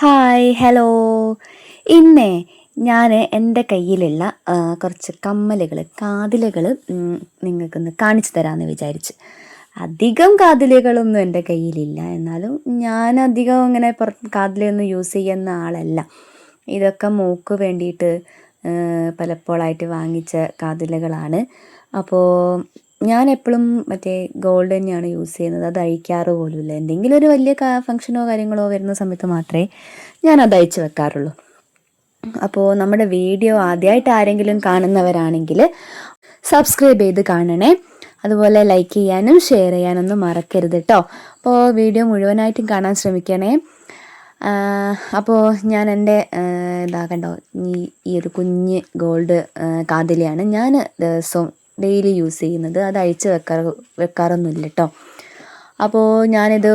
Hi hello ഇന്നേ ഞാൻ എന്റെ കയ്യിലുള്ള കുറച്ച് കമ്മലുകൾ കാതിലുകൾ നിങ്ങൾക്കൊന്ന് കാണിച്ചു തരാമെന്ന് വിചാരിച്ച്. അധികം കാതിലുകളൊന്നും എന്റെ കയ്യിലില്ല. എന്നാലും ഞാൻ അധികം അങ്ങനെ പുറത്ത് കാതിലൊന്നും യൂസ് ചെയ്യുന്ന ആളല്ല. ഇതൊക്കെ മൂക്ക് വേണ്ടിയിട്ട് പലപ്പോഴായിട്ട് വാങ്ങിച്ച കാതിലുകളാണ്. അപ്പോൾ ഞാൻ എപ്പോഴും മറ്റേ ഗോൾഡ് തന്നെയാണ് യൂസ് ചെയ്യുന്നത്. അത് അഴിക്കാറ് പോലുമില്ല. എന്തെങ്കിലും ഒരു വലിയ ഫംഗ്ഷനോ കാര്യങ്ങളോ വരുന്ന സമയത്ത് മാത്രമേ ഞാൻ അത് അയച്ചു വെക്കാറുള്ളൂ. അപ്പോൾ നമ്മുടെ വീഡിയോ ആദ്യമായിട്ട് ആരെങ്കിലും കാണുന്നവരാണെങ്കിൽ സബ്സ്ക്രൈബ് ചെയ്ത് കാണണേ. അതുപോലെ ലൈക്ക് ചെയ്യാനും ഷെയർ ചെയ്യാനൊന്നും മറക്കരുത് കേട്ടോ അപ്പോൾ വീഡിയോ മുഴുവനായിട്ടും കാണാൻ ശ്രമിക്കണേ. അപ്പോൾ ഞാൻ എന്റെ ഇതാ കണ്ടോ ഈ ഈ ഒരു കുഞ്ഞ് ഗോൾഡ് കാതിലയാണ്. ഞാൻ ദിവസവും ഡെയിലി യൂസ് ചെയ്യുന്നത്. അത് അഴിച്ച് വെക്കാറ് വെക്കാറൊന്നുമില്ല കേട്ടോ അപ്പോൾ ഞാനിത്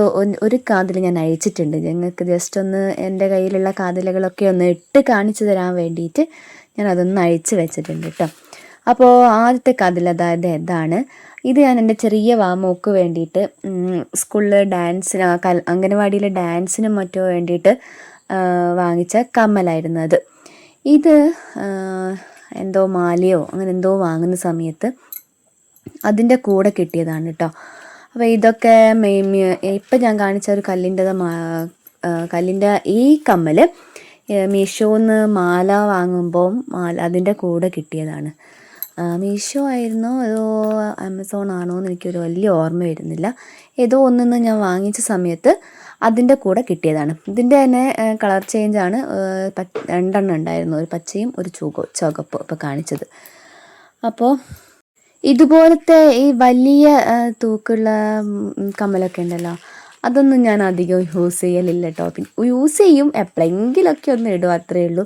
ഒരു കാതിൽ ഞാൻ അഴിച്ചിട്ടുണ്ട്. ഞങ്ങൾക്ക് ജസ്റ്റ് ഒന്ന് എന്റെ കയ്യിലുള്ള കാതിലകളൊക്കെ ഒന്ന് ഇട്ട് കാണിച്ചു തരാൻ വേണ്ടിയിട്ട് ഞാൻ അതൊന്ന് അഴിച്ച് വെച്ചിട്ടുണ്ട് കേട്ടോ അപ്പോൾ ആദ്യത്തെ കാതിൽ അതായത് ഇതാണ്. ഇത് ഞാൻ എന്റെ ചെറിയ വാമോക്ക് വേണ്ടിയിട്ട് സ്കൂളിൽ ഡാൻസിന് കൽ അംഗനവാടിയിലെ ഡാൻസിനും മറ്റോ വേണ്ടിയിട്ട് വാങ്ങിച്ച കമ്മലായിരുന്നു അത്. ഇത് എന്തോ മാലയോ അങ്ങനെ എന്തോ വാങ്ങുന്ന സമയത്ത് അതിന്റെ കൂടെ കിട്ടിയതാണ് കേട്ടോ അപ്പോൾ ഇതൊക്കെ ഇപ്പം ഞാൻ കാണിച്ച ഒരു കല്ലിന്റെ കല്ലിന്റെ ഈ കമ്മൽ മീഷോന്ന് മാല വാങ്ങുമ്പോൾ മാല അതിന്റെ കൂടെ കിട്ടിയതാണ്. മീഷോ ആയിരുന്നോ അതോ ആമസോൺ ആണോ എന്ന് എനിക്കൊരു വലിയ ഓർമ്മ വരുന്നില്ല. ഏതോ ഒന്നിന്ന് ഞാൻ വാങ്ങിച്ച സമയത്ത് അതിന്റെ കൂടെ കിട്ടിയതാണ്. ഇതിന്റെ തന്നെ കളർ ചേഞ്ചാണ് രണ്ടെണ്ണം ഉണ്ടായിരുന്നു. ഒരു പച്ചയും ഒരു ചുവ ചുവപ്പ് ഇപ്പോൾ കാണിച്ചത്. അപ്പോൾ ഇതുപോലത്തെ ഈ വലിയ തൂക്കുള്ള കമ്മലൊക്കെ ഉണ്ടല്ലോ അതൊന്നും ഞാൻ അധികം യൂസ് ചെയ്യലില്ല കേട്ടോ പിന്നെ യൂസ് ചെയ്യും എപ്പോഴെങ്കിലൊക്കെ ഒന്ന് ഇടും അത്രയേ ഉള്ളൂ.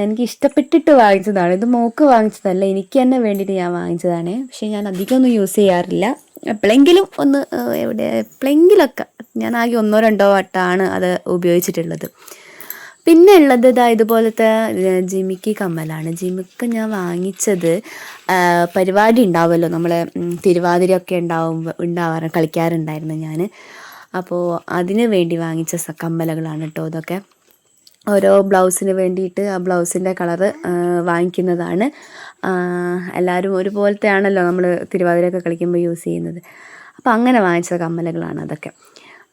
എനിക്ക് ഇഷ്ടപ്പെട്ടിട്ട് വാങ്ങിച്ചതാണ്. ഇത് മോക്ക് വാങ്ങിച്ചതല്ല എനിക്ക് തന്നെ വേണ്ടിയിട്ട് ഞാൻ വാങ്ങിച്ചതാണ്. പക്ഷേ ഞാൻ അധികം ഒന്നും യൂസ് ചെയ്യാറില്ല. എപ്പോഴെങ്കിലും ഒന്ന് എവിടെ എപ്പോഴെങ്കിലൊക്കെ ഞാൻ ആകെ ഒന്നോ രണ്ടോ വട്ടമാണ് അത് ഉപയോഗിച്ചിട്ടുള്ളത്. പിന്നെ ഉള്ളത് ഇതാ ഇതുപോലത്തെ ജിമിക്കി കമ്മലാണ്. ജിമിക്ക് ഞാൻ വാങ്ങിച്ചത് പരിപാടി ഉണ്ടാവുമല്ലോ. നമ്മളെ തിരുവാതിരയൊക്കെ ഉണ്ടാവും ഉണ്ടാവാറ് കളിക്കാറുണ്ടായിരുന്നു ഞാൻ അപ്പോൾ അതിന് വേണ്ടി വാങ്ങിച്ച കമ്മലുകളാണ് കേട്ടോ ഇതൊക്കെ. ഓരോ ബ്ലൗസിന് വേണ്ടിയിട്ട് ആ ബ്ലൗസിന്റെ കളറ് വാങ്ങിക്കുന്നതാണ്. എല്ലാവരും ഒരുപോലത്തെ ആണല്ലോ നമ്മൾ തിരുവാതിരയൊക്കെ കളിക്കുമ്പോൾ യൂസ് ചെയ്യുന്നത്. അപ്പോൾ അങ്ങനെ വാങ്ങിച്ച കമ്മലുകളാണ് അതൊക്കെ.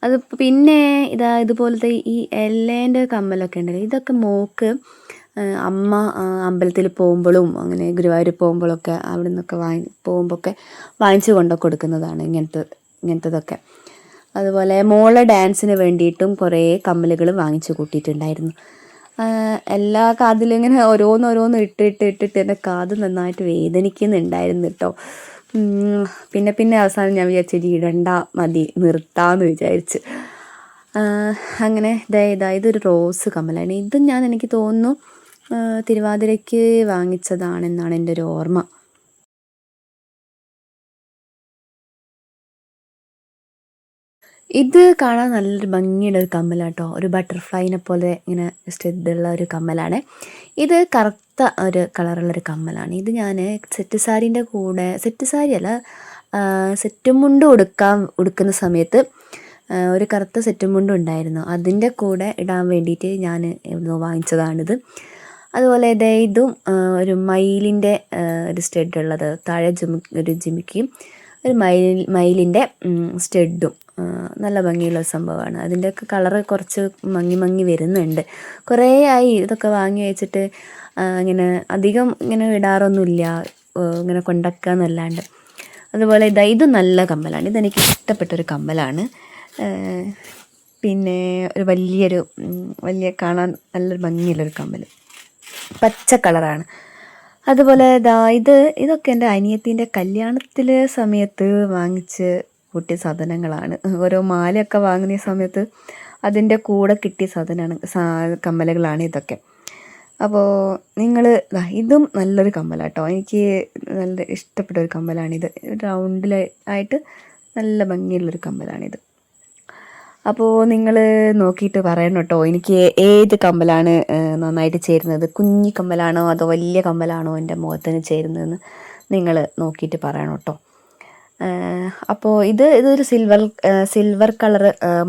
അത് പിന്നെ ഇതാ ഇതുപോലത്തെ ഈ എല്ലേന്റെ കമ്മലൊക്കെ ഉണ്ടല്ലോ ഇതൊക്കെ മോക്ക് അമ്മ അമ്പലത്തിൽ പോകുമ്പോഴും അങ്ങനെ ഗുരുവായൂർ പോകുമ്പോഴൊക്കെ അവിടെ നിന്നൊക്കെ വാങ്ങി പോകുമ്പോഴൊക്കെ വാങ്ങിച്ചു കൊണ്ടൊക്കെ കൊടുക്കുന്നതാണ് ഇങ്ങനത്തെ ഇങ്ങനത്തതൊക്കെ. അതുപോലെ മോളെ ഡാൻസിന് വേണ്ടിയിട്ടും കുറേ കമ്മലുകൾ വാങ്ങിച്ചു കൂട്ടിയിട്ടുണ്ടായിരുന്നു. എല്ലാ കാതിലും ഇങ്ങനെ ഓരോന്നോരോന്ന് ഇട്ടിട്ട് ഇട്ടിട്ട് എന്റെ കാത് നന്നായിട്ട് വേദനിക്കുന്നുണ്ടായിരുന്നു കേട്ടോ. പിന്നെ പിന്നെ അവസാനം ഞാൻ വിചാരിച്ചു ഇടണ്ട മതി നിർത്താമെന്ന് വിചാരിച്ച്. അങ്ങനെ ഇതാ ഇതാ ഇതൊരു റോസ് കമ്മലാണ്. ഇത് ഞാൻ എനിക്ക് തോന്നുന്നു തിരുവാതിരയ്ക്ക് വാങ്ങിച്ചതാണെന്നാണ് എന്റെ ഒരു ഓർമ്മ. ഇത് കാണാൻ നല്ലൊരു ഭംഗിയുള്ള ഒരു കമ്മലാട്ടോ. ഒരു ബട്ടർഫ്ലൈനെ പോലെ ഇങ്ങനെ സ്റ്റെഡുള്ള ഒരു കമ്മലാണ്. ഇത് കറുത്ത ഒരു കളറുള്ള ഒരു കമ്മലാണ്. ഇത് ഞാൻ സെറ്റ് സാരീന്റെ കൂടെ സെറ്റ് സാരി അല്ല സെറ്റും മുണ്ട് ഉടുക്കാൻ ഉടുക്കുന്ന സമയത്ത് ഒരു കറുത്ത സെറ്റും മുണ്ടും ഉണ്ടായിരുന്നു. അതിന്റെ കൂടെ ഇടാൻ വേണ്ടിയിട്ട് ഞാൻ എവിടുന്നോ വാങ്ങിച്ചതാണിത്. അതുപോലെ ദേ ഇതും ഒരു മയിലിന്റെ ഒരു സ്റ്റെഡ് ഉള്ളത്. താഴെ ജിമി ഒരു ജിമിക്കും ഒരു മയിൽ മയിലിന്റെ സ്റ്റെഡും നല്ല ഭംഗിയുള്ള സംഭവമാണ്. അതിന്റെയൊക്കെ കളറ് കുറച്ച് മങ്ങി മങ്ങി വരുന്നുണ്ട്. കുറേ ആയി ഇതൊക്കെ വാങ്ങി വെച്ചിട്ട് ഇങ്ങനെ അധികം ഇങ്ങനെ ഇടാറൊന്നുമില്ല. ഇങ്ങനെ കൊണ്ടക്കുക എന്നല്ലാണ്ട് അതുപോലെ ഇതാ ഇത് നല്ല കമ്മലാണ്. ഇതെനിക്ക് ഇഷ്ടപ്പെട്ടൊരു കമ്മലാണ്. പിന്നെ ഒരു വലിയൊരു വലിയ കാണാൻ നല്ലൊരു ഭംഗിയുള്ളൊരു കമ്മൽ പച്ച കളറാണ്. അതുപോലെ ഇതാ ഇത് ഇതൊക്കെ എന്റെ അനിയത്തിന്റെ കല്യാണത്തിൽ സമയത്ത് വാങ്ങിച്ച് കൂട്ടിയ സാധനങ്ങളാണ്. ഓരോ മാലയൊക്കെ വാങ്ങുന്ന സമയത്ത് അതിന്റെ കൂടെ കിട്ടിയ സാധനമാണ് കമ്മലുകളാണ് ഇതൊക്കെ. അപ്പോൾ നിങ്ങൾ ഇതും നല്ലൊരു കമ്മലാട്ടോ. എനിക്ക് നല്ല ഇഷ്ടപ്പെട്ട ഒരു കമ്മലാണിത്. റൗണ്ടിൽ ആയിട്ട് നല്ല ഭംഗിയുള്ളൊരു കമ്മലാണിത്. അപ്പോൾ നിങ്ങൾ നോക്കിയിട്ട് പറയണം കേട്ടോ എനിക്ക് ഏത് കമ്മലാണ് നന്നായിട്ട് ചേരുന്നത്? കുഞ്ഞി കമ്മലാണോ അതോ വലിയ കമ്മലാണോ എന്റെ മുഖത്തിന് ചേരുന്നതെന്ന് നിങ്ങൾ നോക്കിയിട്ട് പറയണം കേട്ടോ അപ്പോൾ ഇത് ഇതൊരു സിൽവർ സിൽവർ കളർ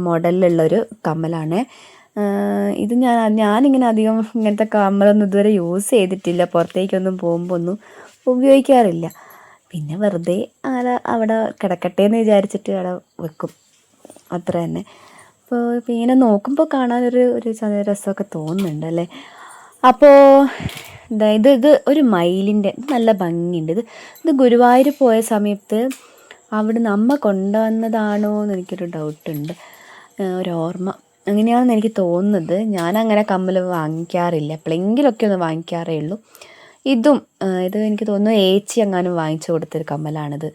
മോഡലിലുള്ളൊരു കമ്മലാണ്. ഇത് ഞാൻ ഞാനിങ്ങനെ അധികം ഇങ്ങനത്തെ കമ്മലൊന്നും ഇതുവരെ യൂസ് ചെയ്തിട്ടില്ല. പുറത്തേക്കൊന്നും പോകുമ്പോൾ ഒന്നും ഉപയോഗിക്കാറില്ല. പിന്നെ വെറുതെ അങ്ങനെ അവിടെ കിടക്കട്ടെ എന്ന് വിചാരിച്ചിട്ട് അവിടെ വെക്കും. അത്ര തന്നെ. അപ്പോൾ ഇങ്ങനെ നോക്കുമ്പോൾ കാണാനൊരു ഒരു രസമൊക്കെ തോന്നുന്നുണ്ട് അല്ലേ? അപ്പോൾ ഇത് ഇത് ഒരു മയിലിന്റെ നല്ല ഭംഗിയുണ്ട്. ഇത് ഇത് ഗുരുവായൂർ പോയ സമയത്ത് അവിടുന്ന് അമ്മ കൊണ്ടുവന്നതാണോ എന്ന് എനിക്കൊരു ഡൗട്ടുണ്ട്. ഒരു ഓർമ്മ അങ്ങനെയാണെന്ന് എനിക്ക് തോന്നുന്നത് ഞാനങ്ങനെ കമ്മൽ വാങ്ങിക്കാറില്ല. എപ്പോഴെങ്കിലുമൊക്കെ ഒന്ന് വാങ്ങിക്കാറേ ഉള്ളൂ. ഇതും ഇത് എനിക്ക് തോന്നുന്നു ഏച്ചി എങ്ങാനും വാങ്ങിച്ചു കൊടുത്തൊരു കമ്മലാണിത്.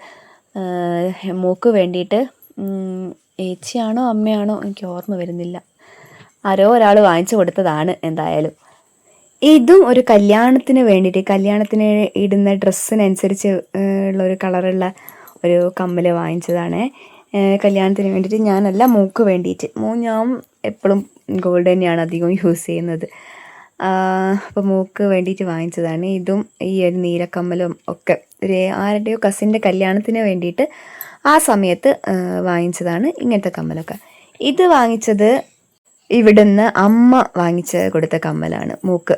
മൂക്ക് വേണ്ടിയിട്ട് ഏച്ചിയാണോ അമ്മയാണോ എനിക്ക് ഓർമ്മ വരുന്നില്ല. ആരോ ഒരാൾ വാങ്ങിച്ചു കൊടുത്തതാണ് എന്തായാലും. ഇതും ഒരു കല്യാണത്തിന് വേണ്ടിയിട്ട് കല്യാണത്തിന് ഇടുന്ന ഡ്രസ്സിനനുസരിച്ച് ഉള്ള ഒരു കളറുള്ള ഒരു കമ്മൽ വാങ്ങിച്ചതാണ്. കല്യാണത്തിന് വേണ്ടിയിട്ട് ഞാനല്ല മൂക്ക് വേണ്ടിയിട്ട്. മൂ ഞാൻ എപ്പോഴും ഗോൾഡ് തന്നെയാണ് അധികം യൂസ് ചെയ്യുന്നത്. അപ്പോൾ മൂക്ക് വേണ്ടിയിട്ട് വാങ്ങിച്ചതാണ്. ഇതും ഈ ഒരു നീലക്കമ്മലും ഒക്കെ. ഒരു ആരുടെയോ കസിന്റെ കല്യാണത്തിന് വേണ്ടിയിട്ട് ആ സമയത്ത് വാങ്ങിച്ചതാണ് ഇങ്ങനത്തെ കമ്മലൊക്കെ. ഇത് വാങ്ങിച്ചത് ഇവിടുന്ന് അമ്മ വാങ്ങിച്ച് കൊടുത്ത കമ്മലാണ് മൂക്ക്.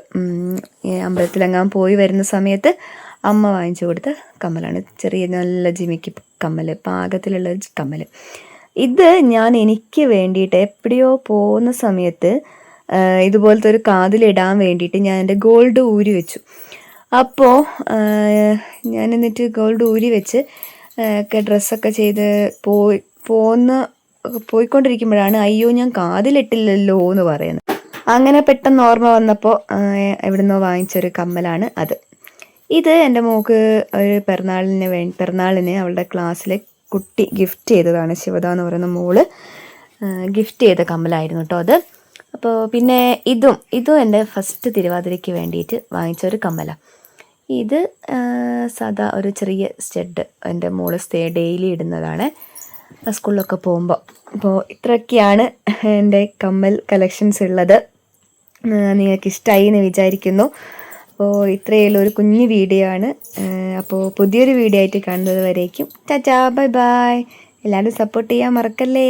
അമ്പലത്തിലെങ്ങാൻ പോയി വരുന്ന സമയത്ത് അമ്മ വാങ്ങിച്ചു കൊടുത്ത കമ്മലാണ്. ചെറിയ നല്ല ജിമിക്ക് കമ്മൽ പാകത്തിലുള്ള കമ്മൽ ഇത് ഞാൻ എനിക്ക് വേണ്ടിയിട്ട് എപ്പോഴോ പോകുന്ന സമയത്ത് ഇതുപോലത്തെ ഒരു കാതിലിടാൻ വേണ്ടിയിട്ട് ഞാൻ എന്റെ ഗോൾഡ് ഊരി വെച്ചു. അപ്പോൾ ഞാൻ എന്നിട്ട് ഗോൾഡ് ഊരി വെച്ച് ഒക്കെ ഡ്രസ്സൊക്കെ ചെയ്ത് പോയി പോകുന്ന പോയിക്കൊണ്ടിരിക്കുമ്പോഴാണ് അയ്യോ ഞാൻ കാതിലിട്ടില്ലല്ലോ എന്ന് പറയുന്നത്. അങ്ങനെ പെട്ടെന്ന് ഓർമ്മ വന്നപ്പോൾ എവിടുന്നോ വാങ്ങിച്ചൊരു കമ്മലാണ് അത്. ഇത് എന്റെ മോക്ക് ഒരു പിറന്നാളിന് വേ പിറന്നാളിന് അവളുടെ ക്ലാസ്സിലെ കുട്ടി ഗിഫ്റ്റ് ചെയ്തതാണ് ശിവദ എന്ന് പറയുന്ന മോൾ. ഗിഫ്റ്റ് ചെയ്ത കമ്മലായിരുന്നു കേട്ടോ അത്. അപ്പോൾ പിന്നെ ഇതും ഇതും എന്റെ ഫസ്റ്റ് തിരുവാതിരയ്ക്ക് വേണ്ടിയിട്ട് വാങ്ങിച്ച ഒരു കമ്മലാണ് ഇത് സാധാ ഒരു ചെറിയ സ്റ്റെഡ് എന്റെ മോൾ സ്റ്റേ ഡെയിലി ഇടുന്നതാണ്. സ്കൂളിലൊക്കെ പോകുമ്പോൾ അപ്പോൾ ഇത്രയൊക്കെയാണ് എന്റെ കമ്മൽ കളക്ഷൻസ് ഉള്ളത്. നിങ്ങൾക്ക് ഇഷ്ടമായി എന്ന് വിചാരിക്കുന്നു. അപ്പോൾ ഇത്രയേ ഉള്ളൂ ഒരു കുഞ്ഞു വീഡിയോ ആണ്. അപ്പോൾ പുതിയൊരു വീഡിയോ ആയിട്ട് കാണുന്നത് വരേക്കും. ടാറ്റാ ബൈ ബൈ എല്ലാവരും സപ്പോർട്ട് ചെയ്യാൻ മറക്കല്ലേ?